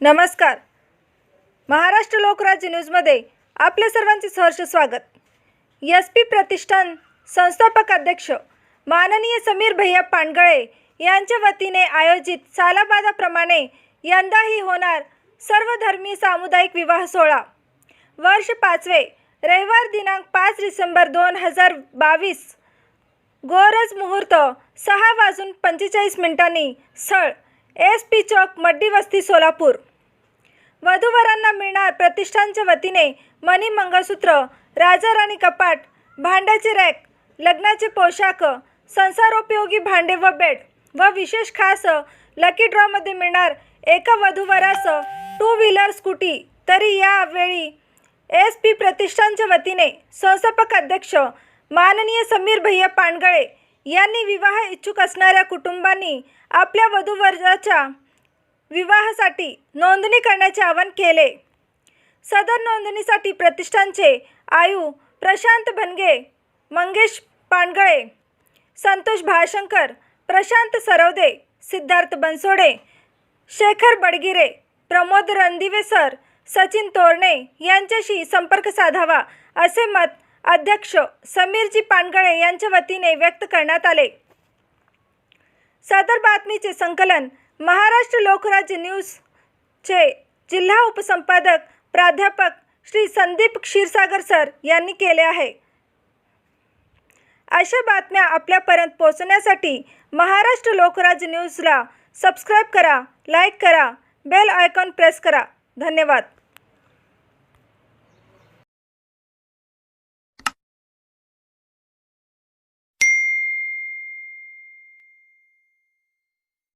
नमस्कार. महाराष्ट्र लोकराज्य न्यूजमध्ये आपल्या सर्वांचे सहर्ष स्वागत. एस पी प्रतिष्ठान संस्थापक अध्यक्ष माननीय समीर भैया पानगळे यांच्या वतीने आयोजित सालाबादाप्रमाणे यंदाही होणार सर्वधर्मीय सामुदायिक विवाह सोहळा. वर्ष पाचवे रविवार दिनांक पाच डिसेंबर दोन हजार बावीस गोरज मुहूर्त सहा वाजून पंचेचाळीस मिनिटांनी स्थळ एस पी चौक मड्डी वस्ती सोलापूर. वधूवरांना मिळणार प्रतिष्ठानच्या वतीने मणी मंगळसूत्र राजाराणी कपाट भांड्याचे रॅक लग्नाचे पोशाख संसारोपयोगी भांडे व बेड व विशेष खास लकी ड्रॉमध्ये मिळणार एका वधूवरास टू व्हीलर स्कूटी तरी यावेळी एस पी प्रतिष्ठानच्या वतीने संस्थापक अध्यक्ष माननीय समीर भैया पानगळे यांनी विवाह इच्छुक असणाऱ्या कुटुंबांनी आपल्या वधूवराच्या विवाहासाठी नोंदणी करण्याचे आवाहन केले. सदर नोंदणीसाठी प्रतिष्ठानचे आयु प्रशांत भनगे मंगेश पांडगळे संतोष भाळशंकर प्रशांत सरवदे सिद्धार्थ बनसोडे शेखर बडगिरे प्रमोद रणदिवे सर सचिन तोरणे यांच्याशी संपर्क साधावा असे मत अध्यक्ष समीरजी पानगळे यांच्या वतीने व्यक्त करण्यात आले. सदर बातमीचे संकलन महाराष्ट्र लोकराज्य न्यूजचे जिल्हा उपसंपादक प्राध्यापक श्री संदीप क्षीरसागर सर यांनी केले आहे. अशा बातम्या आपल्यापर्यंत पोहोचण्यासाठी महाराष्ट्र लोकराज्य न्यूजला सबस्क्राईब करा लाईक करा बेल आयकॉन प्रेस करा. धन्यवाद.